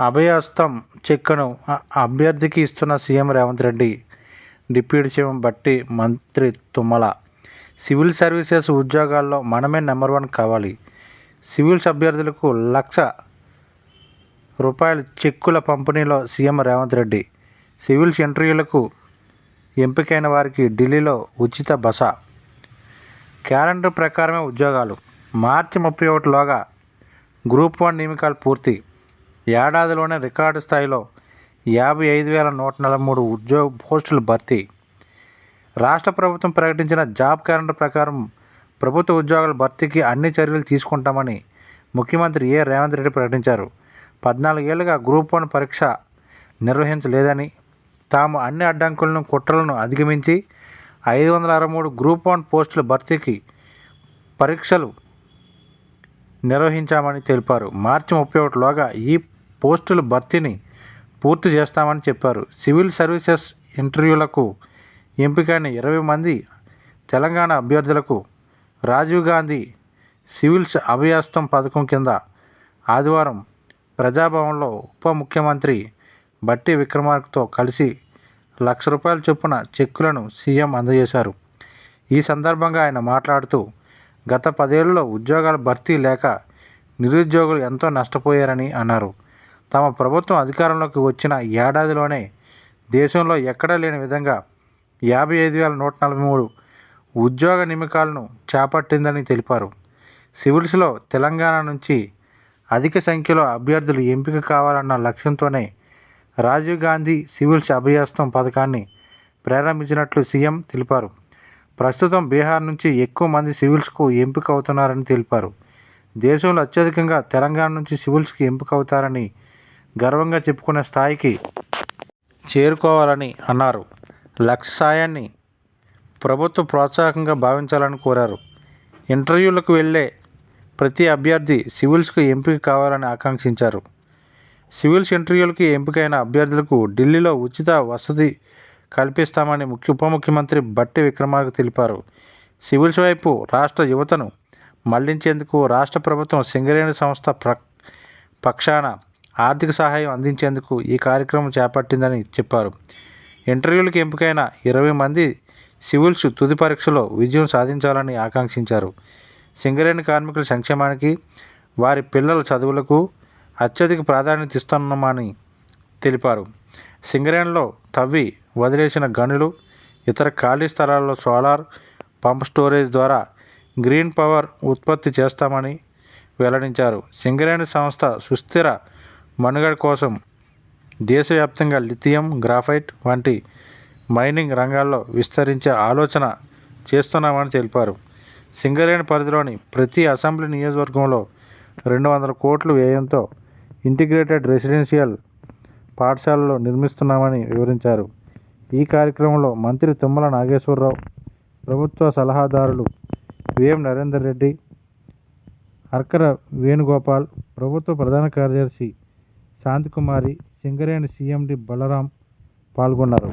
అభయహస్తం చెక్కును అభ్యర్థికి ఇస్తున్న CM Revanth Reddy deputy CM Bhatti మంత్రి తుమ్మల. సివిల్ సర్వీసెస్ ఉద్యోగాల్లో మనమే నెంబర్ వన్ కావాలి. సివిల్స్ అభ్యర్థులకు లక్ష రూపాయల చెక్కుల పంపిణీలో సీఎం రేవంత్ రెడ్డి. సివిల్స్ ఇంటర్వ్యూలకు ఎంపికైన వారికి ఢిల్లీలో ఉచిత బస. క్యాలెండర్ ప్రకారమే ఉద్యోగాలు. మార్చి ముప్పై ఒకటిలోగా గ్రూప్ వన్ నియమికాలు పూర్తి. ఏడాదిలోనే రికార్డు స్థాయిలో యాభై ఐదు వేల నూట నలభై మూడు ఉద్యోగ పోస్టుల భర్తీ. రాష్ట్ర ప్రభుత్వం ప్రకటించిన జాబ్ క్యాలెండర్ ప్రకారం ప్రభుత్వ ఉద్యోగాల భర్తీకి అన్ని చర్యలు తీసుకుంటామని ముఖ్యమంత్రి ఏ రేవంత్ రెడ్డి ప్రకటించారు. పద్నాలుగేళ్ళుగా గ్రూప్ వన్ పరీక్ష నిర్వహించలేదని తాము అన్ని అడ్డంకులను కుట్రలను అధిగమించి ఐదు వందల అరవై మూడు గ్రూప్ వన్ పోస్టుల భర్తీకి పరీక్షలు నిర్వహించామని తెలిపారు. మార్చి ముప్పై ఒకటిలోగా ఈ పోస్టుల భర్తీని పూర్తి చేస్తామని చెప్పారు. సివిల్ సర్వీసెస్ ఇంటర్వ్యూలకు ఎంపికైన ఇరవై మంది తెలంగాణ అభ్యర్థులకు రాజీవ్ గాంధీ సివిల్స్ అభయహస్తం పథకం కింద ఆదివారం ప్రజాభవన్లో ఉప ముఖ్యమంత్రి బట్టి విక్రమార్కతో కలిసి లక్ష రూపాయల చొప్పున చెక్కులను సీఎం అందజేశారు. ఈ సందర్భంగా ఆయన మాట్లాడుతూ గత పదేళ్ళలో ఉద్యోగాల భర్తీ లేక నిరుద్యోగులు ఎంతో నష్టపోయారని అన్నారు. తమ ప్రభుత్వం అధికారంలోకి వచ్చిన ఏడాదిలోనే దేశంలో ఎక్కడా లేని విధంగా యాభై ఐదు వేల నూట నలభై మూడు ఉద్యోగ నియమకాలను చేపట్టిందని తెలిపారు. సివిల్స్లో తెలంగాణ నుంచి అధిక సంఖ్యలో అభ్యర్థులు ఎంపిక కావాలన్న లక్ష్యంతోనే రాజీవ్ గాంధీ సివిల్స్ అభయహస్తం పథకాన్ని ప్రారంభించినట్లు సీఎం తెలిపారు. ప్రస్తుతం బీహార్ నుంచి ఎక్కువ మంది సివిల్స్కు ఎంపిక అవుతున్నారని తెలిపారు. దేశంలో అత్యధికంగా తెలంగాణ నుంచి సివిల్స్కి ఎంపిక అవుతారని గర్వంగా చెప్పుకునే స్థాయికి చేరుకోవాలని అన్నారు. లక్ష సాయాన్ని ప్రభుత్వ ప్రోత్సాహకంగా భావించాలని కోరారు. ఇంటర్వ్యూలకు వెళ్ళే ప్రతి అభ్యర్థి సివిల్స్కు ఎంపిక కావాలని ఆకాంక్షించారు. సివిల్స్ ఇంటర్వ్యూలకు ఎంపికైన అభ్యర్థులకు ఢిల్లీలో ఉచిత వసతి కల్పిస్తామని ముఖ్య ఉప ముఖ్యమంత్రి బట్టి విక్రమార్క తెలిపారు. సివిల్స్ వైపు రాష్ట్ర యువతను మళ్ళించేందుకు రాష్ట్ర ప్రభుత్వం సింగరేణి సంస్థ ప్ర పక్షాన ఆర్థిక సహాయం అందించేందుకు ఈ కార్యక్రమం చేపట్టిందని చెప్పారు. ఇంటర్వ్యూలకు ఎంపికైన ఇరవై మంది సివిల్స్ తుది పరీక్షలో విజయం సాధించాలని ఆకాంక్షించారు. సింగరేణి కార్మికుల సంక్షేమానికి వారి పిల్లల చదువులకు అత్యధిక ప్రాధాన్యత ఇస్తున్నామని తెలిపారు. సింగరేణిలో తవ్వి వదిలేసిన గనులు ఇతర ఖాళీ స్థలాల్లో సోలార్ పంప్ స్టోరేజ్ ద్వారా గ్రీన్ పవర్ ఉత్పత్తి చేస్తామని వెల్లడించారు. సింగరేణి సంస్థ సుస్థిర మనుగడ కోసం దేశవ్యాప్తంగా లిథియం గ్రాఫైట్ వంటి మైనింగ్ రంగాల్లో విస్తరించే ఆలోచన చేస్తున్నామని తెలిపారు. సింగరేణి పరిధిలోని ప్రతి అసెంబ్లీ నియోజకవర్గంలో రెండు వందల కోట్లు వ్యయంతో ఇంటిగ్రేటెడ్ రెసిడెన్షియల్ పాఠశాలలో నిర్మిస్తున్నామని వివరించారు. ఈ కార్యక్రమంలో మంత్రి తుమ్మల నాగేశ్వరరావు ప్రభుత్వ సలహాదారులు విఎం నరేందర్ రెడ్డి అర్కర వేణుగోపాల్ ప్రభుత్వ ప్రధాన కార్యదర్శి శాంతికుమారి సింగరేణి సీఎండి బలరాం పాల్గొన్నారు.